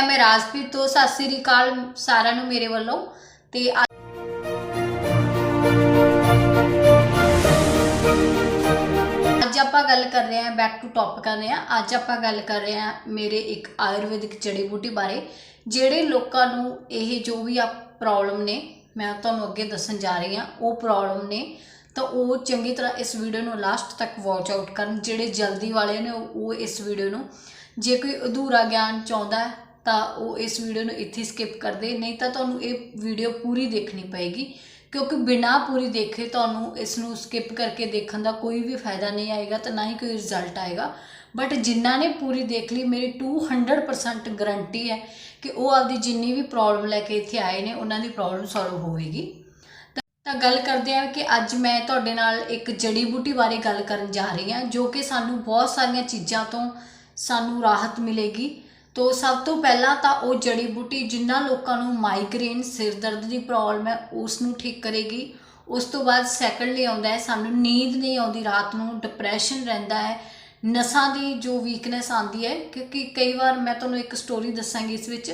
ਹੈ ਮੈਂ ਰਾਜਪ੍ਰੀਤ ਤੋਂ, ਸਤਿ ਸ੍ਰੀ ਅਕਾਲ ਸਾਰਿਆਂ ਨੂੰ ਮੇਰੇ ਵੱਲੋਂ ਤੇ ਅੱਜ ਆਪਾਂ ਗੱਲ ਕਰ ਰਹੇ ਹਾਂ ਬੈਕ ਟੂ ਟੌਪਿਕ ਕਰ ਰਹੇ ਹਾਂ। ਅੱਜ ਆਪਾਂ ਗੱਲ ਕਰ ਰਹੇ ਹਾਂ ਮੇਰੇ ਇੱਕ ਆਯੁਰਵੈਦਿਕ ਜੜੀ ਬੂਟੀ ਬਾਰੇ, ਜਿਹੜੇ ਲੋਕਾਂ ਨੂੰ ਇਹ ਜੋ ਵੀ ਆ ਪ੍ਰੋਬਲਮ ਨੇ, ਮੈਂ ਤੁਹਾਨੂੰ ਅੱਗੇ ਦੱਸਣ ਜਾ ਰਹੀ ਹਾਂ, ਉਹ ਪ੍ਰੋਬਲਮ ਨੇ, ਤਾਂ ਉਹ ਚੰਗੀ ਤਰ੍ਹਾਂ ਇਸ ਵੀਡੀਓ ਨੂੰ ਲਾਸਟ ਤੱਕ ਵਾਚ ਆਊਟ ਕਰਨ, ਜਿਹੜੇ ਜਲਦੀ ਵਾਲੇ ਨੇ ਉਹ ਇਸ ਵੀਡੀਓ ਨੂੰ, ਜੇ ਕੋਈ ਅਧੂਰਾ ਗਿਆਨ ਚਾਹੁੰਦਾ ਤਾਂ ਉਹ ਇਸ ਵੀਡੀਓ ਨੂੰ ਇੱਥੇ ਸਕਿਪ ਕਰ ਦੇ ਨਹੀਂ ਤਾਂ ਤੁਹਾਨੂੰ ਇਹ ਵੀਡੀਓ ਪੂਰੀ ਦੇਖਣੀ ਪਏਗੀ, ਕਿਉਂਕਿ ਬਿਨਾ ਪੂਰੀ ਦੇਖੇ ਤੁਹਾਨੂੰ ਇਸ ਨੂੰ ਸਕਿਪ ਕਰਕੇ ਦੇਖਣ ਦਾ ਕੋਈ ਵੀ ਫਾਇਦਾ ਨਹੀਂ ਆਏਗਾ ਤੇ ਨਾ ਹੀ ਕੋਈ ਰਿਜ਼ਲਟ ਆਏਗਾ। ਬਟ ਜਿਨ੍ਹਾਂ ਨੇ ਪੂਰੀ ਦੇਖ ਲਈ, ਮੇਰੀ 200% ਗਰੰਟੀ ਹੈ ਕਿ ਉਹ ਆਪਦੀ ਜਿੰਨੀ ਵੀ ਪ੍ਰੋਬਲਮ ਲੈ ਕੇ ਇੱਥੇ ਆਏ ਨੇ, ਉਹਨਾਂ ਦੀ ਪ੍ਰੋਬਲਮ ਸੋਲਵ ਹੋਵੇਗੀ। ਤਾਂ ਗੱਲ ਕਰਦੇ ਹਾਂ ਕਿ ਅੱਜ ਮੈਂ ਤੁਹਾਡੇ ਨਾਲ ਇੱਕ ਜੜੀ ਬੂਟੀ ਬਾਰੇ ਗੱਲ ਕਰਨ ਜਾ ਰਹੀ ਹਾਂ, ਜੋ ਕਿ ਸਾਨੂੰ ਬਹੁਤ ਸਾਰੀਆਂ ਚੀਜ਼ਾਂ ਤੋਂ ਸਾਨੂੰ ਰਾਹਤ ਮਿਲੇਗੀ। ਤੋ ਸਭ ਤੋਂ ਪਹਿਲਾਂ ਤਾਂ ਉਹ ਜੜੀ ਬੂਟੀ ਜਿਨ੍ਹਾਂ ਲੋਕਾਂ ਨੂੰ ਮਾਈਗ੍ਰੇਨ ਸਿਰ ਦਰਦ ਦੀ ਪ੍ਰੋਬਲਮ ਹੈ ਉਸ ਨੂੰ ਠੀਕ ਕਰੇਗੀ। ਉਸ ਤੋਂ ਬਾਅਦ ਸੈਕੰਡਲੀ ਆਉਂਦਾ ਹੈ, ਸਾਨੂੰ ਨੀਂਦ ਨਹੀਂ ਆਉਂਦੀ, ਰਾਤ ਨੂੰ ਡਿਪਰੈਸ਼ਨ ਰਹਿੰਦਾ ਹੈ। ਨਸਾਂ ਦੀ ਜੋ ਵੀਕਨੈਸ ਆਉਂਦੀ ਹੈ, ਕਿਉਂਕਿ ਕਈ ਵਾਰ ਮੈਂ ਤੁਹਾਨੂੰ ਇੱਕ ਸਟੋਰੀ ਦੱਸਾਂਗੀ ਇਸ ਵਿੱਚ,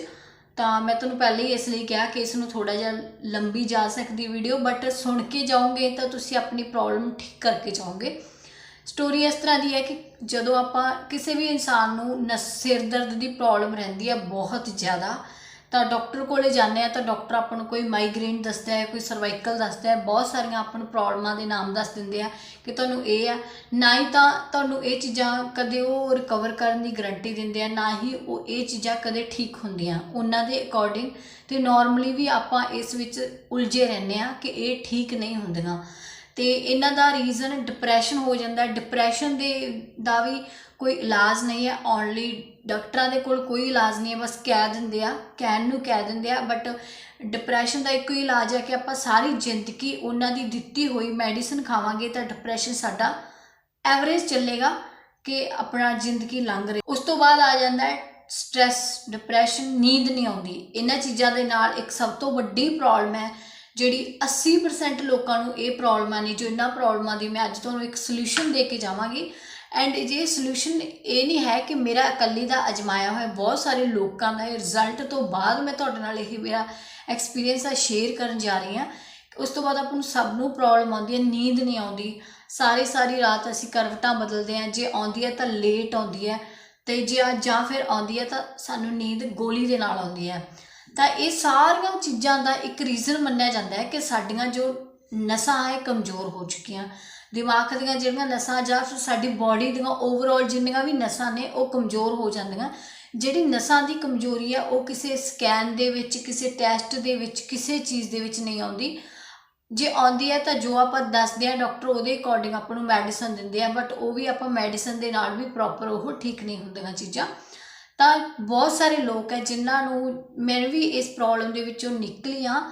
ਤਾਂ ਮੈਂ ਤੁਹਾਨੂੰ ਪਹਿਲੇ ਹੀ ਇਸ ਲਈ ਕਿਹਾ ਕਿ ਇਸ ਨੂੰ ਥੋੜਾ ਜਿਹਾ ਲੰਬੀ ਜਾ ਸਕਦੀ ਵੀਡੀਓ ਬਟ ਸੁਣ ਕੇ ਜਾਓਗੇ ਤਾਂ ਤੁਸੀਂ ਆਪਣੀ ਪ੍ਰੋਬਲਮ ਠੀਕ ਕਰਕੇ ਜਾਓਗੇ। ਸਟੋਰੀ ਇਸ ਤਰ੍ਹਾਂ ਦੀ ਹੈ ਕਿ ਜਦੋਂ ਆਪਾਂ ਕਿਸੇ ਵੀ ਇਨਸਾਨ ਨੂੰ ਨਸ, ਸਿਰ ਦਰਦ ਦੀ ਪ੍ਰੋਬਲਮ ਰਹਿੰਦੀ ਹੈ ਬਹੁਤ ਜ਼ਿਆਦਾ, ਤਾਂ ਡਾਕਟਰ ਕੋਲੇ ਜਾਂਦੇ ਆ ਤਾਂ ਡਾਕਟਰ ਆਪਾਂ ਨੂੰ ਕੋਈ ਮਾਈਗ੍ਰੇਨ ਦੱਸਦਾ ਹੈ, ਕੋਈ ਸਰਵਾਈਕਲ ਦੱਸਦਾ ਹੈ, ਬਹੁਤ ਸਾਰੀਆਂ ਆਪਾਂ ਨੂੰ ਪ੍ਰੋਬਲਮਾਂ ਦੇ ਨਾਮ ਦੱਸ ਦਿੰਦੇ ਆ ਕਿ ਤੁਹਾਨੂੰ ਇਹ ਆ, ਨਾ ਹੀ ਤਾਂ ਤੁਹਾਨੂੰ ਇਹ ਚੀਜ਼ਾਂ ਕਦੇ ਉਹ ਰਿਕਵਰ ਕਰਨ ਦੀ ਗਾਰੰਟੀ ਦਿੰਦੇ ਆ, ਨਾ ਹੀ ਉਹ ਇਹ ਚੀਜ਼ਾਂ ਕਦੇ ਠੀਕ ਹੁੰਦੀਆਂ। ਉਹਨਾਂ ਦੇ ਅਕੋਰਡਿੰਗ ਤੇ ਨਾਰਮਲੀ ਵੀ ਆਪਾਂ ਇਸ ਵਿੱਚ ਉਲਝੇ ਰਹਿੰਦੇ ਆ ਕਿ ਇਹ ਠੀਕ ਨਹੀਂ ਹੁੰਦੀਆਂ। ਤੇ ਇਹਨਾਂ ਦਾ ਰੀਜ਼ਨ ਡਿਪਰੈਸ਼ਨ ਹੋ ਜਾਂਦਾ ਡਿਪਰੈਸ਼ਨ ਦੇ ਦਾ ਵੀ ਕੋਈ ਇਲਾਜ ਨਹੀਂ ਹੈ। ਓਨਲੀ ਡਾਕਟਰਾਂ ਦੇ ਕੋਲ ਕੋਈ ਇਲਾਜ ਨਹੀਂ ਹੈ। ਬਸ ਕਹਿ ਦਿੰਦੇ ਆ, ਕਹਿਣ ਨੂੰ ਕਹਿ ਦਿੰਦੇ ਆ। ਬਟ ਡਿਪਰੈਸ਼ਨ ਦਾ ਇੱਕੋ ਹੀ ਇਲਾਜ ਹੈ ਕਿ ਆਪਾਂ ਸਾਰੀ ਜ਼ਿੰਦਗੀ ਉਹਨਾਂ ਦੀ ਦਿੱਤੀ ਹੋਈ ਮੈਡੀਸਿਨ ਖਾਵਾਂਗੇ ਤਾਂ ਡਿਪਰੈਸ਼ਨ ਸਾਡਾ ਐਵਰੇਜ ਚੱਲੇਗਾ ਕਿ ਆਪਣਾ ਜ਼ਿੰਦਗੀ ਲੰਘ ਰਹੀ। ਉਸ ਤੋਂ ਬਾਅਦ ਆ ਜਾਂਦਾ ਹੈ ਸਟ्रेस ਡਿਪਰੈਸ਼ਨ ਨੀਂਦ ਨਹੀਂ ਆਉਂਦੀ। ਇਹਨਾਂ ਚੀਜ਼ਾਂ ਦੇ ਨਾਲ ਇੱਕ ਸਭ ਤੋਂ ਵੱਡੀ ਪ੍ਰੋਬਲਮ ਹੈ ਜਿਹੜੀ 80% ਲੋਕਾਂ ਨੂੰ ਇਹ ਪ੍ਰੋਬਲਮਾਂ ਨੇ ਜੋ ਇਹਨਾਂ ਪ੍ਰੋਬਲਮਾਂ ਦੀ ਮੈਂ ਅੱਜ ਤੁਹਾਨੂੰ ਇੱਕ ਸੋਲੂਸ਼ਨ ਦੇ ਕੇ ਜਾਵਾਂਗੀ। ਐਂਡ ਜੇ ਸੋਲੂਸ਼ਨ ਇਹ ਨਹੀਂ ਹੈ ਕਿ ਮੇਰਾ ਇਕੱਲੀ ਦਾ ਅਜਮਾਇਆ ਹੋਇਆ, ਬਹੁਤ ਸਾਰੇ ਲੋਕਾਂ ਦਾ ਰਿਜ਼ਲਟ ਤੋਂ ਬਾਅਦ ਮੈਂ ਤੁਹਾਡੇ ਨਾਲ ਇਹ ਮੇਰਾ ਐਕਸਪੀਰੀਅੰਸ ਆ ਸ਼ੇਅਰ ਕਰਨ ਜਾ ਰਹੀ ਹਾਂ। ਉਸ ਤੋਂ ਬਾਅਦ ਆਪਾਂ ਨੂੰ ਸਭ ਨੂੰ ਪ੍ਰੋਬਲਮ ਆਉਂਦੀ ਹੈ, ਨੀਂਦ ਨਹੀਂ ਆਉਂਦੀ। ਸਾਰੀ ਸਾਰੀ ਰਾਤ ਅਸੀਂ ਕਰਵਟਾਂ ਬਦਲਦੇ ਹਾਂ, ਜੇ ਆਉਂਦੀ ਹੈ ਤਾਂ ਲੇਟ ਆਉਂਦੀ ਹੈ ਤੇ ਜੇ ਜਾਂ ਫਿਰ ਆਉਂਦੀ ਹੈ ਤਾਂ ਸਾਨੂੰ ਨੀਂਦ ਗੋਲੀ ਦੇ ਨਾਲ ਆਉਂਦੀ ਹੈ। ਤਾਂ ਇਹ ਸਾਰੀਆਂ ਚੀਜ਼ਾਂ ਦਾ ਇੱਕ ਰੀਜ਼ਨ ਮੰਨਿਆ ਜਾਂਦਾ ਹੈ ਕਿ ਸਾਡੀਆਂ ਜੋ ਨਸਾਂ ਹੈ ਕਮਜ਼ੋਰ ਹੋ ਚੁੱਕੀਆਂ। ਦਿਮਾਗ ਦੀਆਂ ਜਿਹੜੀਆਂ ਨਸਾਂ ਜਾਂ ਫਿਰ ਸਾਡੀ ਬਾਡੀ ਦੀਆਂ ਓਵਰਆਲ ਜਿੰਨੀਆਂ ਵੀ ਨਸਾਂ ਨੇ, ਉਹ ਕਮਜ਼ੋਰ ਹੋ ਜਾਂਦੀਆਂ। ਜਿਹੜੀ ਨਸਾਂ ਦੀ ਕਮਜ਼ੋਰੀ ਹੈ, ਉਹ ਕਿਸੇ ਸਕੈਨ ਦੇ ਵਿੱਚ, ਕਿਸੇ ਟੈਸਟ ਦੇ ਵਿੱਚ, ਕਿਸੇ ਚੀਜ਼ ਦੇ ਵਿੱਚ ਨਹੀਂ ਆਉਂਦੀ। ਜੇ ਆਉਂਦੀ ਹੈ ਤਾਂ ਜੋ ਆਪਾਂ ਦੱਸਦੇ ਆ ਡਾਕਟਰ ਉਹਦੇ ਅਕੋਰਡਿੰਗ ਆਪਾਂ ਨੂੰ ਮੈਡੀਸਨ ਦਿੰਦੇ ਆ ਬਟ ਉਹ ਵੀ ਆਪਾਂ ਮੈਡੀਸਨ ਦੇ ਨਾਲ ਵੀ ਪ੍ਰੋਪਰ ਉਹ ਠੀਕ ਨਹੀਂ ਹੁੰਦੀਆਂ ਚੀਜ਼ਾਂ। ਤਾਂ ਬਹੁਤ ਸਾਰੇ ਲੋਕ ਹੈ ਜਿਨ੍ਹਾਂ ਨੂੰ ਮੈਂ ਵੀ ਇਸ ਪ੍ਰੋਬਲਮ ਦੇ ਵਿੱਚੋਂ ਨਿਕਲੀ ਆ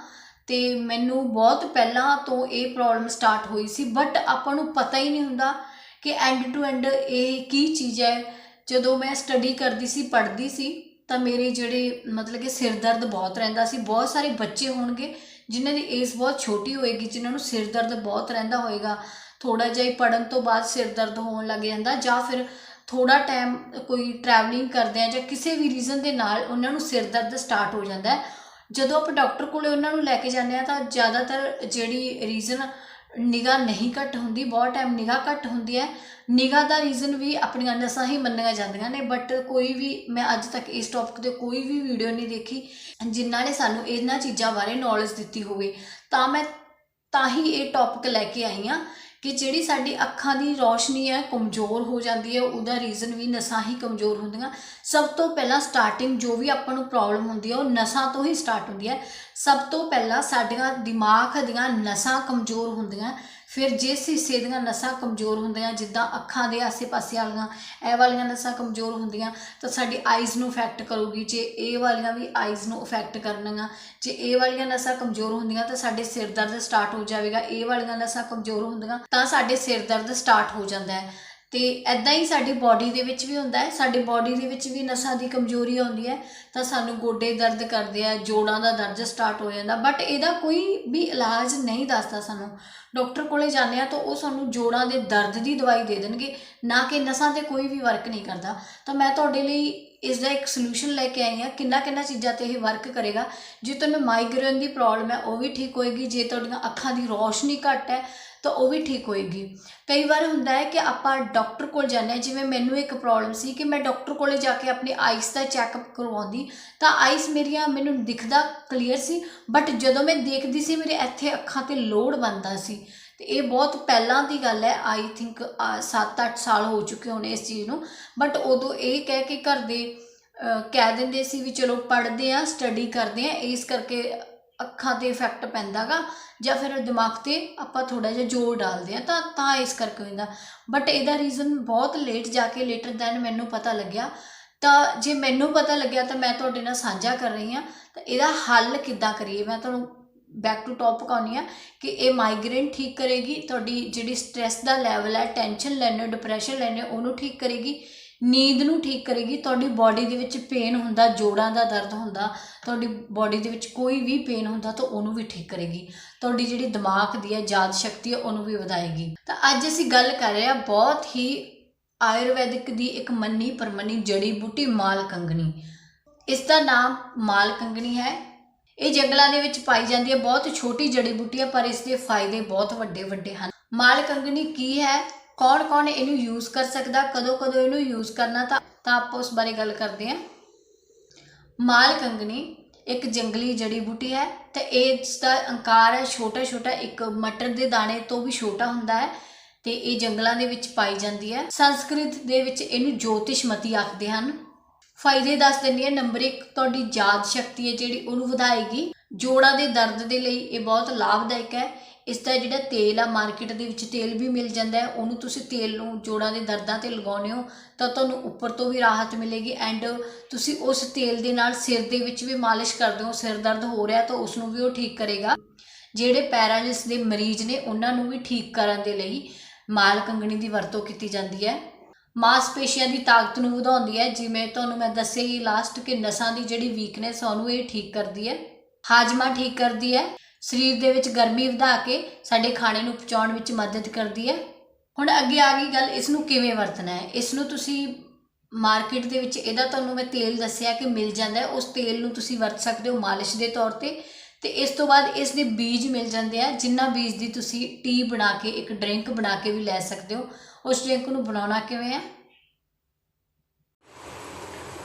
ਤੇ ਮੈਨੂੰ ਬਹੁਤ ਪਹਿਲਾਂ ਤੋਂ ਇਹ ਪ੍ਰੋਬਲਮ ਸਟਾਰਟ ਹੋਈ ਸੀ ਬਟ ਆਪਾਂ ਨੂੰ ਪਤਾ ਹੀ ਨਹੀਂ ਹੁੰਦਾ ਕਿ ਐਂਡ ਟੂ ਐਂਡ ਇਹ ਕੀ ਚੀਜ਼ ਹੈ। ਜਦੋਂ ਮੈਂ ਸਟੱਡੀ ਕਰਦੀ ਸੀ, ਪੜ੍ਹਦੀ ਸੀ, ਤਾਂ ਮੇਰੇ ਜਿਹੜੇ ਮਤਲਬ ਕਿ ਸਿਰ ਦਰਦ ਬਹੁਤ ਰਹਿੰਦਾ ਸੀ, ਬਹੁਤ ਸਾਰੇ ਬੱਚੇ ਹੋਣਗੇ ਜਿਨ੍ਹਾਂ ਦੀ ਏਜ ਬਹੁਤ ਛੋਟੀ ਹੋਏਗੀ, ਜਿਨ੍ਹਾਂ ਨੂੰ ਸਿਰ ਦਰਦ ਬਹੁਤ ਰਹਿੰਦਾ ਹੋਏਗਾ। ਥੋੜਾ ਜਿਹਾ ਹੀ ਪੜਨ ਤੋਂ ਬਾਅਦ ਸਿਰ ਦਰਦ ਹੋਣ ਲੱਗ ਜਾਂਦਾ ਜਾਂ ਫਿਰ ਥੋੜਾ ਟਾਈਮ ਕੋਈ ਟਰੈਵਲਿੰਗ ਕਰਦੇ ਆ ਜਾਂ ਕਿਸੇ ਵੀ ਰੀਜ਼ਨ ਦੇ ਨਾਲ ਉਹਨਾਂ ਨੂੰ ਸਿਰ ਦਰਦ ਸਟਾਰਟ ਹੋ ਜਾਂਦਾ ਹੈ। ਜਦੋਂ ਆਪਾਂ ਡਾਕਟਰ ਕੋਲੇ ਉਹਨਾਂ ਨੂੰ ਲੈ ਕੇ ਜਾਂਦੇ ਆ ਤਾਂ ਜ਼ਿਆਦਾਤਰ ਜਿਹੜੀ ਰੀਜ਼ਨ ਨਿਗਾ ਨਹੀਂ ਘੱਟ ਹੁੰਦੀ, ਬਹੁਤ ਟਾਈਮ ਨਿਗਾ ਘੱਟ ਹੁੰਦੀ ਹੈ। ਨਿਗਾ ਦਾ ਰੀਜ਼ਨ ਵੀ ਆਪਣੀਆਂ ਨਸਾਂ ਹੀ ਮੰਨੀਆਂ ਜਾਂਦੀਆਂ ਨੇ ਬਟ ਕੋਈ ਵੀ ਮੈਂ ਅੱਜ ਤੱਕ ਇਸ ਟੌਪਿਕ ਤੇ ਕੋਈ ਵੀ ਵੀਡੀਓ ਨਹੀਂ ਦੇਖੀ ਜਿਨ੍ਹਾਂ ਨੇ ਸਾਨੂੰ ਇਹਨਾਂ ਚੀਜ਼ਾਂ ਬਾਰੇ ਨੌਲੇਜ ਦਿੱਤੀ ਹੋਵੇ। ਤਾਂ ਮੈਂ ਤਾਂ ਹੀ ਇਹ ਟੌਪਿਕ ਲੈ ਕੇ ਆਈ ਹਾਂ ਕਿ ਜਿਹੜੀ ਸਾਡੀ ਅੱਖਾਂ ਦੀ ਰੌਸ਼ਨੀ ਹੈ, ਕਮਜ਼ੋਰ ਹੋ ਜਾਂਦੀ ਹੈ, ਉਹਦਾ ਰੀਜ਼ਨ ਵੀ ਨਸਾਂ ਹੀ ਕਮਜ਼ੋਰ ਹੁੰਦੀਆਂ। ਸਭ ਤੋਂ ਪਹਿਲਾਂ ਸਟਾਰਟਿੰਗ ਜੋ ਵੀ ਆਪਾਂ ਨੂੰ ਪ੍ਰੋਬਲਮ ਹੁੰਦੀ ਹੈ, ਉਹ ਨਸਾਂ ਤੋਂ ਹੀ ਸਟਾਰਟ ਹੁੰਦੀ ਹੈ। ਸਭ ਤੋਂ ਪਹਿਲਾਂ ਸਾਡੀਆਂ ਦਿਮਾਗ ਦੀਆਂ ਨਸਾਂ ਕਮਜ਼ੋਰ ਹੁੰਦੀਆਂ। ਫਿਰ ਜਿਸ ਹਿੱਸੇ ਦੀਆਂ ਨਸਾਂ ਕਮਜ਼ੋਰ ਹੁੰਦੀਆਂ, ਜਿੱਦਾਂ ਅੱਖਾਂ ਦੇ ਆਸੇ-ਪਾਸੇ ਵਾਲੀਆਂ, ਇਹ ਵਾਲੀਆਂ ਨਸਾਂ ਕਮਜ਼ੋਰ ਹੁੰਦੀਆਂ, ਤਾਂ ਸਾਡੀ ਆਈਜ਼ ਨੂੰ ਇਫੈਕਟ ਕਰੂਗੀ। ਜੇ ਇਹ ਵਾਲੀਆਂ ਵੀ ਆਈਜ਼ ਨੂੰ ਇਫੈਕਟ ਕਰਨਗੀਆਂ, ਜੇ ਇਹ ਵਾਲੀਆਂ ਨਸਾਂ ਕਮਜ਼ੋਰ ਹੁੰਦੀਆਂ, ਤਾਂ ਸਾਡੇ ਸਿਰ ਦਰਦ ਸਟਾਰਟ ਹੋ ਜਾਵੇਗਾ। ਇਹ ਵਾਲੀਆਂ ਨਸਾਂ ਕਮਜ਼ੋਰ ਹੁੰਦੀਆਂ, ਤਾਂ ਸਾਡੇ ਸਿਰ ਦਰਦ ਸਟਾਰਟ ਹੋ ਜਾਂਦਾ ਹੈ। ਤੇ ਐਦਾਂ ਹੀ ਸਾਡੀ ਬਾਡੀ ਦੇ ਵਿੱਚ ਵੀ ਹੁੰਦਾ ਹੈ, ਸਾਡੀ ਬਾਡੀ ਦੇ ਵਿੱਚ ਵੀ ਨਸਾਂ ਦੀ ਕਮਜ਼ੋਰੀ ਆਉਂਦੀ ਹੈ, ਤਾਂ ਸਾਨੂੰ ਗੋਡੇ ਦਰਦ ਕਰਦੇ ਆ, ਜੋੜਾਂ ਦਾ ਦਰਦ ਸਟਾਰਟ ਹੋ ਜਾਂਦਾ ਬਟ ਇਹਦਾ ਕੋਈ ਵੀ ਇਲਾਜ ਨਹੀਂ ਦੱਸਦਾ ਸਾਨੂੰ। ਡਾਕਟਰ ਕੋਲੇ ਜਾਂਦੇ ਆ ਤਾਂ ਉਹ ਸਾਨੂੰ ਜੋੜਾਂ ਦੇ ਦਰਦ ਦੀ ਦਵਾਈ ਦੇ ਦੇਣਗੇ, ਨਾ ਕਿ ਨਸਾਂ ਤੇ ਕੋਈ ਵੀ ਵਰਕ ਨਹੀਂ ਕਰਦਾ। ਤਾਂ ਮੈਂ ਤੁਹਾਡੇ ਲਈ ਇਸ ਦਾ ਇੱਕ ਸੋਲੂਸ਼ਨ ਲੈ ਕੇ ਆਈ ਹਾਂ। ਕਿੰਨਾ ਕਿੰਨਾ ਚੀਜ਼ਾਂ ਤੇ ਇਹ ਵਰਕ ਕਰੇਗਾ। ਜੇ ਤੁਹਾਨੂੰ ਮਾਈਗ੍ਰੇਨ ਦੀ ਪ੍ਰੋਬਲਮ ਹੈ, ਉਹ ਵੀ ਠੀਕ ਹੋਏਗੀ। ਜੇ ਤੁਹਾਡੀਆਂ ਅੱਖਾਂ ਦੀ ਰੋਸ਼ਨੀ ਘੱਟ ਹੈ, ਤਾਂ ਉਹ ਵੀ ਠੀਕ ਹੋਏਗੀ। ਕਈ ਵਾਰ ਹੁੰਦਾ ਹੈ ਕਿ ਆਪਾਂ ਡਾਕਟਰ ਕੋਲ ਜਾਂਦੇ ਹਾਂ। ਜਿਵੇਂ ਮੈਨੂੰ ਇੱਕ ਪ੍ਰੋਬਲਮ ਸੀ ਕਿ ਮੈਂ ਡਾਕਟਰ ਕੋਲੇ ਜਾ ਕੇ ਆਪਣੀ ਆਈਸ ਦਾ ਚੈੱਕਅਪ ਕਰਵਾਉਂਦੀ। ਤਾਂ ਆਈਸ ਮੇਰੀਆਂ ਮੈਨੂੰ ਦਿਖਦਾ ਕਲੀਅਰ ਸੀ। ਬਟ ਜਦੋਂ ਮੈਂ ਦੇਖਦੀ ਸੀ, ਮੇਰੇ ਇੱਥੇ ਅੱਖਾਂ ਤੇ ਲੋਡ ਬੰਦਾ ਸੀ। ਤੇ ਇਹ ਬਹੁਤ ਪਹਿਲਾਂ ਦੀ ਗੱਲ ਹੈ ਆਈ ਥਿੰਕ 7-8 ਸਾਲ ਹੋ ਚੁੱਕੇ ਹੋਣੇ ਇਸ ਚੀਜ਼ ਨੂੰ। ਬਟ ਉਦੋਂ ਇਹ ਕਹਿ ਕੇ ਘਰ ਦੇ ਕਹਿ ਦਿੰਦੇ ਸੀ ਵੀ ਚਲੋ ਪੜ੍ਹਦੇ ਆ ਸਟੱਡੀ ਕਰਦੇ ਆ ਇਸ ਕਰਕੇ ਅੱਖਾਂ ਤੇ ਇਫੈਕਟ ਪੈਂਦਾਗਾ ਜਾਂ ਫਿਰ ਦਿਮਾਗ ਤੇ ਆਪਾਂ ਥੋੜਾ ਜਿਹਾ ਜ਼ੋਰ ਡਾਲਦੇ ਆ ਤਾਂ ਤਾਂ ਇਸ ਕਰਕੇ ਹੁੰਦਾ ਬਟ ਇਹਦਾ ਰੀਜ਼ਨ ਬਹੁਤ ਲੇਟ ਜਾ ਕੇ ਲੇਟਰ ਦੈਨ ਮੈਨੂੰ ਪਤਾ ਲੱਗਿਆ। ਤਾਂ ਜੇ ਮੈਨੂੰ ਪਤਾ ਲੱਗਿਆ, ਤਾਂ ਮੈਂ ਤੁਹਾਡੇ ਨਾਲ ਸਾਂਝਾ ਕਰ ਰਹੀ ਹਾਂ। ਤਾਂ ਇਹਦਾ ਹੱਲ ਕਿੱਦਾਂ ਕਰੀਏ? ਮੈਂ ਤੁਹਾਨੂੰ ਬੈਕ ਟੂ ਟੌਪਿਕ ਆਉਣੀ ਆ ਕਿ ਇਹ ਮਾਈਗ੍ਰੇਨ ਠੀਕ ਕਰੇਗੀ, ਤੁਹਾਡੀ ਜਿਹੜੀ ਸਟ੍ਰੈਸ ਦਾ ਲੈਵਲ ਹੈ ਟੈਨਸ਼ਨ ਲੈਣੇ ਡਿਪਰੈਸ਼ਨ ਲੈਣੇ ਉਹਨੂੰ ਠੀਕ ਕਰੇਗੀ, ਨੀਂਦ ਨੂੰ ਠੀਕ ਕਰੇਗੀ, ਤੁਹਾਡੀ ਬਾਡੀ ਦੇ ਵਿੱਚ ਪੇਨ ਹੁੰਦਾ, ਜੋੜਾਂ ਦਾ ਦਰਦ ਹੁੰਦਾ, ਤੁਹਾਡੀ ਬਾਡੀ ਦੇ ਵਿੱਚ ਕੋਈ ਵੀ ਪੇਨ ਹੁੰਦਾ ਤਾਂ ਉਹਨੂੰ ਵੀ ਠੀਕ ਕਰੇਗੀ, ਤੁਹਾਡੀ ਜਿਹੜੀ ਦਿਮਾਗ ਦੀ ਹੈ ਯਾਦ ਸ਼ਕਤੀ ਹੈ, ਉਹਨੂੰ ਵੀ ਵਧਾਏਗੀ। ਤਾਂ ਅੱਜ ਅਸੀਂ ਗੱਲ ਕਰ ਰਹੇ ਹਾਂ ਬਹੁਤ ਹੀ ਆਯੁਰਵੈਦਿਕ ਦੀ ਇੱਕ ਮੰਨੀ ਪਰਮੰਨੀ ਜੜੀ ਬੂਟੀ ਮਾਲ ਕੰਗਣੀ ਇਸ ਦਾ ਨਾਮ ਮਾਲ ਕੰਗਣੀ ਹੈ। ਇਹ ਜੰਗਲਾਂ ਦੇ ਵਿੱਚ ਪਾਈ ਜਾਂਦੀ ਹੈ, ਬਹੁਤ ਛੋਟੀ ਜੜੀ ਬੂਟੀ ਹੈ, ਪਰ ਇਸ ਦੇ ਫਾਇਦੇ ਬਹੁਤ ਵੱਡੇ ਵੱਡੇ ਹਨ। ਮਾਲ ਕੰਗਣੀ ਕੀ ਹੈ? ਕੌਣ ਕੌਣ ਇਹਨੂੰ ਯੂਜ਼ ਕਰ ਸਕਦਾ? ਕਦੋਂ ਕਦੋਂ ਇਹਨੂੰ ਯੂਜ਼ ਕਰਨਾ? ਤਾਂ ਤਾਂ ਆਪਾਂ ਉਸ ਬਾਰੇ ਗੱਲ ਕਰਦੇ ਹਾਂ। ਮਾਲ ਕੰਗਣੀ ਇੱਕ ਜੰਗਲੀ ਜੜੀ ਬੂਟੀ ਹੈ ਤੇ ਇਸ ਦਾ ਅੰਕਾਰ ਹੈ ਛੋਟਾ ਛੋਟਾ, ਇੱਕ ਮਟਰ ਦੇ ਦਾਣੇ ਤੋਂ ਵੀ ਛੋਟਾ ਹੁੰਦਾ ਹੈ ਤੇ ਇਹ ਜੰਗਲਾਂ ਦੇ ਵਿੱਚ ਪਾਈ ਜਾਂਦੀ ਹੈ। ਸੰਸਕ੍ਰਿਤ ਦੇ ਵਿੱਚ ਇਹਨੂੰ ਜੋਤਿਸ਼ਮਤੀ ਆਖਦੇ ਹਨ। ਫਾਇਦੇ ਦੱਸ ਦਿੰਦੀ ਹੈ ਨੰਬਰ 1 ਤੁਹਾਡੀ ਯਾਦ ਸ਼ਕਤੀ ਹੈ ਜਿਹੜੀ ਉਹਨੂੰ ਵਧਾਏਗੀ। ਜੋੜਾਂ ਦੇ ਦਰਦ ਦੇ ਲਈ ਇਹ ਬਹੁਤ ਲਾਭਦਾਇਕ ਹੈ। ਇਸ ਦਾ ਜਿਹੜਾ ਤੇਲ ਆ ਮਾਰਕੀਟ ਦੇ ਵਿੱਚ ਤੇਲ ਵੀ ਮਿਲ ਜਾਂਦਾ ਹੈ, ਉਹਨੂੰ ਤੁਸੀਂ ਤੇਲ ਨੂੰ ਜੋੜਾਂ ਦੇ ਦਰਦਾਂ ਤੇ ਲਗਾਉਂਦੇ ਹੋ, ਤਾਂ ਤੁਹਾਨੂੰ ਉੱਪਰ ਤੋਂ ਵੀ ਰਾਹਤ ਮਿਲੇਗੀ ਐਂਡ ਤੁਸੀਂ ਉਸ ਤੇਲ ਦੇ ਨਾਲ ਸਿਰ ਦੇ ਵਿੱਚ ਵੀ ਮਾਲਿਸ਼ ਕਰਦੇ ਹੋ, ਸਿਰ ਦਰਦ ਹੋ ਰਿਹਾ ਤਾਂ ਉਸ ਨੂੰ ਵੀ ਉਹ ਠੀਕ ਕਰੇਗਾ। ਜਿਹੜੇ ਪੈਰਾਲਿਸਿਸ ਦੇ ਮਰੀਜ਼ ਨੇ, ਉਹਨਾਂ ਨੂੰ ਵੀ ਠੀਕ ਕਰਨ ਦੇ ਲਈ ਮਾਲ ਕੰਗਣੀ ਦੀ ਵਰਤੋਂ ਕੀਤੀ ਜਾਂਦੀ ਹੈ। ਮਾਸਪੇਸ਼ੀਆਂ ਦੀ ਤਾਕਤ ਨੂੰ ਵਧਾਉਂਦੀ ਹੈ। ਜਿਵੇਂ ਤੁਹਾਨੂੰ ਮੈਂ ਦੱਸਿਆ ਹੀ ਲਾਸਟ ਕਿ ਨਸਾਂ ਦੀ ਜਿਹੜੀ ਵੀਕਨੈਸ ਉਹਨੂੰ ਇਹ ਠੀਕ ਕਰਦੀ ਹੈ। ਹਾਜਮਾ ਠੀਕ ਕਰਦੀ ਹੈ। ਸਰੀਰ ਦੇ ਵਿੱਚ ਗਰਮੀ ਵਧਾ ਕੇ ਸਾਡੇ ਖਾਣੇ ਨੂੰ ਪਚਾਉਣ ਵਿੱਚ ਮਦਦ ਕਰਦੀ ਹੈ। ਹੁਣ ਅੱਗੇ ਆ ਗਈ ਗੱਲ, ਇਸ ਨੂੰ ਕਿਵੇਂ ਵਰਤਣਾ ਹੈ? ਇਸ ਨੂੰ ਤੁਸੀਂ ਮਾਰਕੀਟ ਦੇ ਵਿੱਚ ਇਹਦਾ ਤੁਹਾਨੂੰ ਮੈਂ ਤੇਲ ਦੱਸਿਆ ਕਿ ਮਿਲ ਜਾਂਦਾ ਹੈ। ਉਸ ਤੇਲ ਨੂੰ ਤੁਸੀਂ ਵਰਤ ਸਕਦੇ ਹੋ ਮਾਲਿਸ਼ ਦੇ ਤੌਰ ਤੇ। ਤੇ ਇਸ ਤੋਂ ਬਾਅਦ ਇਸ ਦੇ ਬੀਜ ਮਿਲ ਜਾਂਦੇ ਆ, ਜਿੰਨਾ ਬੀਜ ਦੀ ਤੁਸੀਂ ਟੀ ਬਣਾ ਕੇ, ਇੱਕ ਡਰਿੰਕ ਬਣਾ ਕੇ ਵੀ ਲੈ ਸਕਦੇ ਹੋ। ਉਸ ਡਰਿੰਕ ਨੂੰ ਬਣਾਉਣਾ ਕਿਵੇਂ ਹੈ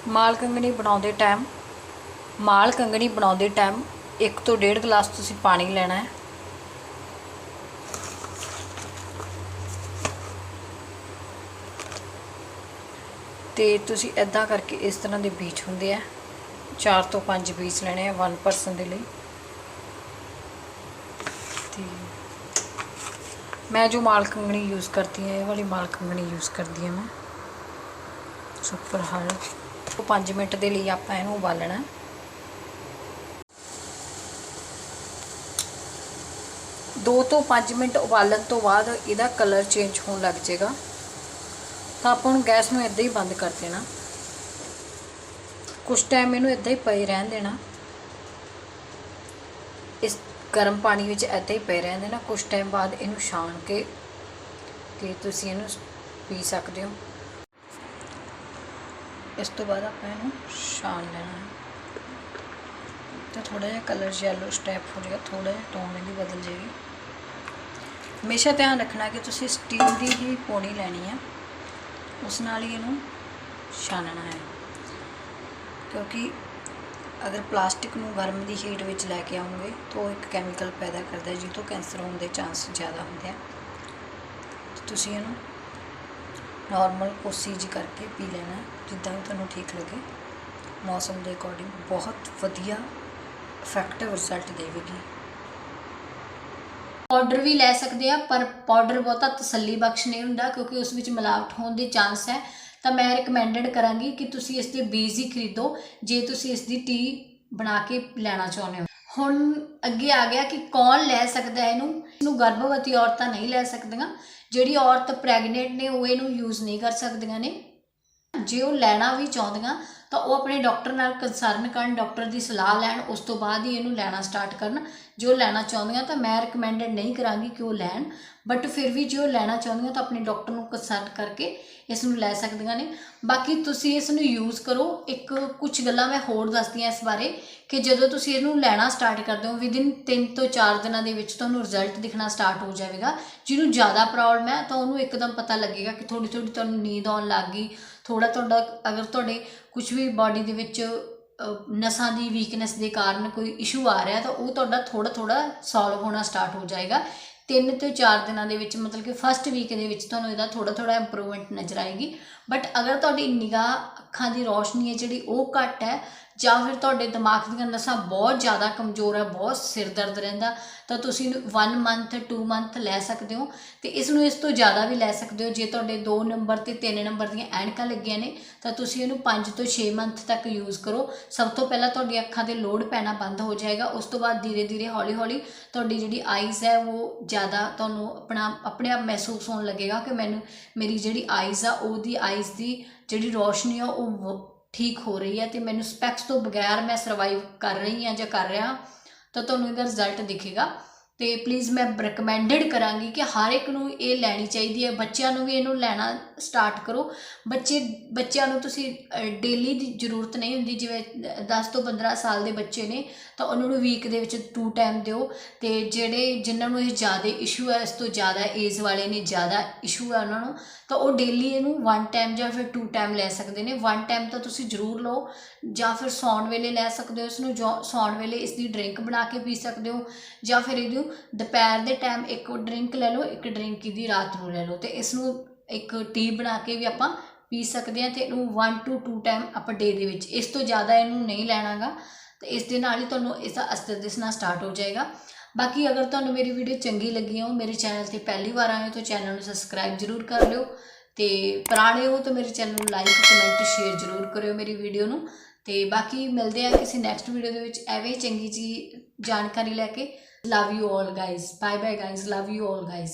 ਮਾਲ ਕੰਗਣੀ ਬਣਾਉਂਦੇ ਟਾਈਮ ਮਾਲ ਕੰਗਣੀ ਬਣਾਉਂਦੇ ਟਾਈਮ 1 ਤੋਂ 1.5 ਗਲਾਸ ਤੁਸੀਂ ਪਾਣੀ ਲੈਣਾ ਹੈ। ਤੇ ਤੁਸੀਂ ਐਦਾਂ ਕਰਕੇ ਇਸ ਤਰ੍ਹਾਂ ਦੇ ਬੀਜ ਹੁੰਦੇ ਆ 4 ਤੋਂ 5 ਬੀਜ ਲੈਣੇ ਆ 1 ਪਰਸਨ ਦੇ ਲਈ ਤੇ ਮੈਂ ਜੋ ਮਾਲ ਕੰਗਣੀ ਯੂਜ਼ ਕਰਦੀ ਹਾਂ, ਇਹ ਵਾਲੀ ਮਾਲ ਕੰਗਣੀ ਯੂਜ਼ ਕਰਦੀ ਹਾਂ ਮੈਂ। ਸੁਪਰ ਹਾਰਡ ਉਹ 5 ਮਿੰਟ ਦੇ ਲਈ ਆਪਾਂ ਇਹਨੂੰ ਉਬਾਲਣਾ। ਦੋ ਤੋਂ 5 ਮਿੰਟ ਉਬਾਲਣ ਤੋਂ ਬਾਅਦ ਇਹਦਾ ਕਲਰ ਚੇਂਜ ਹੋਣ ਲੱਗ ਜਾਏਗਾ। ਤਾਂ ਆਪਾਂ ਨੂੰ ਗੈਸ ਨੂੰ ਇਦਾਂ ਹੀ ਬੰਦ ਕਰ ਦੇਣਾ। ਕੁਝ ਟਾਈਮ ਇਹਨੂੰ ਇਦਾਂ ਹੀ ਪਏ ਰਹਿਣ ਦੇਣਾ। ਇਸ ਗਰਮ ਪਾਣੀ ਵਿੱਚ ਇਦਾਂ ਹੀ ਪਏ ਰਹਿੰਦੇ ਨਾ ਕੁਝ ਟਾਈਮ ਬਾਅਦ ਇਹਨੂੰ ਛਾਣ ਕੇ ਤੇ ਤੁਸੀਂ ਇਹਨੂੰ ਪੀ ਸਕਦੇ ਹੋ। ਇਸ ਤੋਂ ਬਾਅਦ ਆਪਾਂ ਇਹਨੂੰ ਛਾਣ ਲੈਣਾ ਹੈ। ਤਾਂ ਥੋੜਾ ਜਿਹਾ ਕਲਰ ਯੈਲੋ ਸਟੈਪ ਹੋ ਜਾਏਗਾ ਥੋੜਾ ਜਿਹਾ ਟੋਨ ਇਹਦੀ ਬਦਲ ਜਾਏਗੀ। ਹਮੇਸ਼ਾ ਧਿਆਨ ਰੱਖਣਾ ਕਿ ਤੁਸੀਂ ਸਟੀਲ ਦੀ ਹੀ ਪੋਣੀ ਲੈਣੀ ਹੈ ਉਸ ਨਾਲ ਹੀ ਇਹਨੂੰ ਛਾਨਣਾ ਹੈ। ਕਿਉਂਕਿ ਅਗਰ ਪਲਾਸਟਿਕ ਨੂੰ ਗਰਮ ਦੀ ਹੀਟ ਵਿੱਚ ਲੈ ਕੇ ਆਉਂਗੇ, ਤਾਂ ਉਹ ਇੱਕ ਕੈਮੀਕਲ ਪੈਦਾ ਕਰਦਾ ਹੈ ਜਿਸ ਤੋਂ ਕੈਂਸਰ ਹੋਣ ਦੇ ਚਾਂਸ ਜ਼ਿਆਦਾ ਹੁੰਦੇ ਆ। ਤੁਸੀਂ ਇਹਨੂੰ ਨਾਰਮਲ ਕੋਸੀ ਜੀ ਕਰਕੇ ਪੀ ਲੈਣਾ ਜਿੱਦਾਂ ਵੀ ਤੁਹਾਨੂੰ ਠੀਕ ਲੱਗੇ। ਮੌਸਮ ਦੇ ਅਕੋਰਡਿੰਗ ਬਹੁਤ ਵਧੀਆ ਇਫੈਕਟਿਵ ਰਿਜ਼ਲਟ ਦੇਵੇਗੀ। ਪਾਊਡਰ ਵੀ ਲੈ ਸਕਦੇ ਆ, ਪਰ ਪਾਊਡਰ ਬਹੁਤਾ ਤਸੱਲੀ ਬਖਸ਼ ਨਹੀਂ ਹੁੰਦਾ, ਕਿਉਂਕਿ ਉਸ ਵਿੱਚ ਮਿਲਾਵਟ ਹੋਣ ਦੇ ਚਾਂਸ ਹੈ। ਤਾਂ ਮੈਂ ਰეკਮੈਂਡਡ ਕਰਾਂਗੀ ਕਿ ਤੁਸੀਂ ਇਸ ਦੇ ਬੀਜ ਹੀ ਖਰੀਦੋ, ਜੇ ਤੁਸੀਂ ਇਸ ਦੀ ਟੀ ਬਣਾ ਕੇ ਲੈਣਾ ਚਾਹੁੰਦੇ ਹੋ। ਹੁਣ ਅੱਗੇ ਆ ਗਿਆ ਕਿ ਕੌਣ ਲੈ ਸਕਦਾ ਹੈ ਇਹਨੂੰ? ਇਹਨੂੰ ਗਰਭਵਤੀ ਔਰਤਾਂ ਨਹੀਂ ਲੈ ਸਕਦੀਆਂ, ਜਿਹੜੀ ਔਰਤ ਪ੍ਰੈਗਨੈਂਟ ਨੇ ਉਹ ਇਹਨੂੰ ਯੂਜ਼ ਨਹੀਂ ਕਰ ਸਕਦੀਆਂ ਨੇ। ਜੇ ਉਹ ਲੈਣਾ ਵੀ ਚਾਹੁੰਦੀਆਂ, ਤਾਂ ਉਹ ਆਪਣੇ ਡਾਕਟਰ ਨਾਲ ਕੰਸਰਨ ਕਰਨ, ਡਾਕਟਰ ਦੀ ਸਲਾਹ ਲੈਣ, ਉਸ ਤੋਂ ਬਾਅਦ ਹੀ ਇਹਨੂੰ ਲੈਣਾ ਸਟਾਰਟ ਕਰਨ। ਜੋ ਲੈਣਾ ਚਾਹੁੰਦੀਆਂ ਤਾਂ ਮੈਂ ਰეკਮੈਂਡਡ ਨਹੀਂ ਕਰਾਂਗੀ ਕਿ ਉਹ ਲੈਣ ਬਟ ਫਿਰ ਵੀ ਜੋ ਲੈਣਾ ਚਾਹੁੰਦੀਆਂ ਤਾਂ ਆਪਣੇ ਡਾਕਟਰ ਨੂੰ ਕੰਸਲਟ ਕਰਕੇ ਇਸ ਨੂੰ ਲੈ ਸਕਦੀਆਂ ਨੇ। ਬਾਕੀ ਤੁਸੀਂ ਇਸ ਨੂੰ ਯੂਜ਼ ਕਰੋ। ਇੱਕ ਕੁਝ ਗੱਲਾਂ ਮੈਂ ਹੋਰ ਦੱਸਦੀ ਹਾਂ ਇਸ ਬਾਰੇ ਕਿ ਜਦੋਂ ਤੁਸੀਂ ਇਹਨੂੰ ਲੈਣਾ ਸਟਾਰਟ ਕਰਦੇ ਹੋ ਵਿਦਿਨ 3 ਤੋਂ 4 ਦਿਨਾਂ ਦੇ ਵਿੱਚ ਤੁਹਾਨੂੰ ਰਿਜ਼ਲਟ ਦਿਖਣਾ ਸਟਾਰਟ ਹੋ ਜਾਵੇਗਾ। ਜਿਹਨੂੰ ਜ਼ਿਆਦਾ ਪ੍ਰੋਬਲਮ ਹੈ ਤਾਂ ਉਹਨੂੰ ਇੱਕਦਮ ਪਤਾ ਲੱਗੇਗਾ ਕਿ ਥੋੜੀ ਥੋੜੀ ਤੁਹਾਨੂੰ ਨੀਂਦ ਆਉਣ ਲੱਗ ਗਈ ਥੋੜਾ ਤੁਹਾਡਾ, ਅਗਰ ਤੁਹਾਡੇ ਕੁਝ ਵੀ ਬਾਡੀ ਦੇ ਵਿੱਚ ਨਸਾਂ ਦੀ ਵੀਕਨੈਸ ਦੇ ਕਾਰਨ ਕੋਈ ਇਸ਼ੂ ਆ ਰਿਹਾ ਤਾਂ ਉਹ ਤੁਹਾਡਾ ਥੋੜਾ ਥੋੜਾ ਸੋਲਵ ਹੋਣਾ ਸਟਾਰਟ ਹੋ ਜਾਏਗਾ। ਤਿੰਨ ਤੋਂ ਚਾਰ ਦਿਨਾਂ ਦੇ ਵਿੱਚ, ਮਤਲਬ ਕਿ ਫਸਟ ਵੀਕ ਦੇ ਵਿੱਚ ਤੁਹਾਨੂੰ ਇਹਦਾ ਥੋੜਾ ਥੋੜਾ ਇੰਪਰੂਵਮੈਂਟ ਨਜ਼ਰ ਆਏਗੀ। ਬਟ ਅਗਰ ਤੁਹਾਡੀ ਨਿਗਾਹ ਅੱਖਾਂ ਦੀ ਰੋਸ਼ਨੀ ਹੈ ਜਿਹੜੀ ਉਹ ਘੱਟ ਹੈ, ਜਾਂ ਫਿਰ ਤੁਹਾਡੇ ਦਿਮਾਗ ਦੀਆਂ ਨਸਾਂ ਬਹੁਤ ਜ਼ਿਆਦਾ ਕਮਜ਼ੋਰ ਹੈ, ਬਹੁਤ ਸਿਰ ਦਰਦ ਰਹਿੰਦਾ, ਤਾਂ ਤੁਸੀਂ 1 ਮੰਥ 2 ਮੰਥ ਲੈ ਸਕਦੇ ਹੋ ਤੇ ਇਸ ਨੂੰ ਇਸ ਤੋਂ ਜ਼ਿਆਦਾ ਵੀ ਲੈ ਸਕਦੇ ਹੋ। ਜੇ ਤੁਹਾਡੇ 2 ਨੰਬਰ ਤੇ 3 ਨੰਬਰ ਦੀਆਂ ਐਨਕਾਂ ਲੱਗੀਆਂ ਨੇ, ਤਾਂ ਤੁਸੀਂ ਇਹਨੂੰ 5 ਤੋਂ 6 ਮੰਥ ਤੱਕ ਯੂਜ਼ ਕਰੋ। ਸਭ ਤੋਂ ਪਹਿਲਾਂ ਤੁਹਾਡੀ ਅੱਖਾਂ ਤੇ ਲੋਡ ਪੈਣਾ ਬੰਦ ਹੋ ਜਾਏਗਾ। ਉਸ ਤੋਂ ਬਾਅਦ ਧੀਰੇ ਧੀਰੇ, ਹੌਲੀ ਹੌਲੀ ਤੁਹਾਡੀ ਜਿਹੜੀ ਆਈਜ਼ ਹੈ, ਉਹ ਜ਼ਿਆਦਾ ਤੁਹਾਨੂੰ ਆਪਣਾ, ਆਪਣੇ ਆਪ ਮਹਿਸੂਸ ਹੋਣ ਲੱਗੇਗਾ ਕਿ ਮੈਨੂੰ, ਮੇਰੀ ਜਿਹੜੀ ਆਈਜ਼ ਆ, ਉਹਦੀ ਆਈ ਆਈਜ਼ ਦੀ ਜਿਹੜੀ ਰੋਸ਼ਨੀ ਆ ਉਹ ਠੀਕ ਹੋ ਰਹੀ ਹੈ ਤੇ ਮੈਨੂੰ ਸਪੈਕਸ ਤੋਂ ਬਗੈਰ ਮੈਂ ਸਰਵਾਈਵ ਕਰ ਰਹੀ ਹਾਂ ਜਾਂ ਕਰ ਰਿਹਾ, ਤਾਂ ਤੁਹਾਨੂੰ ਇਹਦਾ ਰਿਜ਼ਲਟ ਦਿਖੇਗਾ। ਤੇ ਪਲੀਜ਼ ਮੈਂ ਰეკਮੈਂਡਡ ਕਰਾਂਗੀ ਕਿ ਹਰ ਇੱਕ ਨੂੰ ਇਹ ਲੈਣੀ ਚਾਹੀਦੀ ਹੈ। ਬੱਚਿਆਂ ਨੂੰ ਵੀ ਇਹਨੂੰ ਲੈਣਾ ਸਟਾਰਟ ਕਰੋ। ਬੱਚੇ, ਬੱਚਿਆਂ ਨੂੰ ਤੁਸੀਂ ਡੇਲੀ ਦੀ ਜ਼ਰੂਰਤ ਨਹੀਂ ਹੁੰਦੀ। ਜਿਵੇਂ 10 ਤੋਂ 15 ਸਾਲ ਦੇ ਬੱਚੇ ਨੇ, ਤਾਂ ਉਹਨਾਂ ਨੂੰ ਵੀਕ ਦੇ ਵਿੱਚ ਟੂ ਟਾਈਮ ਦਿਓ। ਤੇ ਜਿਹੜੇ, ਜਿਨ੍ਹਾਂ ਨੂੰ ਇਹ ਜ਼ਿਆਦਾ ਇਸ਼ੂ ਹੈ, ਇਸ ਤੋਂ ਜ਼ਿਆਦਾ ਏਜ ਵਾਲੇ ਨੇ, ਜ਼ਿਆਦਾ ਇਸ਼ੂ ਹੈ ਉਹਨਾਂ ਨੂੰ, ਤਾਂ ਉਹ ਡੇਲੀ ਇਹਨੂੰ ਵਨ ਟਾਈਮ ਜਾਂ ਫਿਰ ਟੂ ਟਾਈਮ ਲੈ ਸਕਦੇ ਨੇ। ਵਨ ਟਾਈਮ ਤਾਂ ਤੁਸੀਂ ਜ਼ਰੂਰ ਲਓ, ਜਾਂ ਫਿਰ ਸੌਣ ਵੇਲੇ ਲੈ ਸਕਦੇ ਹੋ, ਇਸ ਨੂੰ ਜੋ- ਸੌਣ ਵੇਲੇ ਇਸ ਦੀ ਡਰਿੰਕ ਬਣਾ ਕੇ ਪੀ ਸਕਦੇ ਹੋ, ਜਾਂ ਫਿਰ ਇਹਨੂੰ ਦੁਪਹਿਰ ਦੇ ਟਾਈਮ ਇੱਕ ਡਰਿੰਕ ਲੈ ਲਓ, ਇੱਕ ਡਰਿੰਕ ਇਹਦੀ ਰਾਤ ਨੂੰ ਲੈ ਲਓ ਤੇ ਇਸ ਨੂੰ ਇੱਕ ਟੀ ਬਣਾ ਕੇ ਵੀ ਆਪਾਂ ਪੀ ਸਕਦੇ ਹਾਂ ਤੇ ਇਹਨੂੰ 1 ਟੂ 2 ਟਾਈਮ ਆਪਾਂ ਡੇ ਦੇ ਵਿੱਚ, ਇਸ ਤੋਂ ਜ਼ਿਆਦਾ ਇਹਨੂੰ ਨਹੀਂ ਲੈਣਾਗਾ ਤੇ ਇਸ ਦੇ ਨਾਲ ਹੀ ਤੁਹਾਨੂੰ ਇਸ ਦਾ ਅਸਰ ਦਿਸਣਾ ਸਟਾਰਟ ਹੋ ਜਾਏਗਾ। ਬਾਕੀ ਅਗਰ ਤੁਹਾਨੂੰ ਮੇਰੀ ਵੀਡੀਓ ਚੰਗੀ ਲੱਗੀ ਹੋ, ਮੇਰੇ ਚੈਨਲ ਤੇ ਪਹਿਲੀ ਵਾਰ ਆਏ ਹੋ ਤਾਂ ਚੈਨਲ ਨੂੰ ਸਬਸਕ੍ਰਾਈਬ ਜ਼ਰੂਰ ਕਰ ਲਿਓ ਤੇ ਪੁਰਾਣੇ ਹੋ ਤਾਂ ਮੇਰੇ ਚੈਨਲ ਨੂੰ ਲਾਈਕ ਕਮੈਂਟ ਸ਼ੇਅਰ ਜ਼ਰੂਰ ਕਰਿਓ ਮੇਰੀ ਵੀਡੀਓ ਨੂੰ ਤੇ ਬਾਕੀ ਮਿਲਦੇ ਆ ਕਿਸੇ ਨੈਕਸਟ ਵੀਡੀਓ ਦੇ ਵਿੱਚ, ਐਵੇਂ ਹੀ ਚੰਗੀ ਜੀ ਜਾਣਕਾਰੀ ਲੈ ਕੇ। Love you all guys bye bye guys love you all guys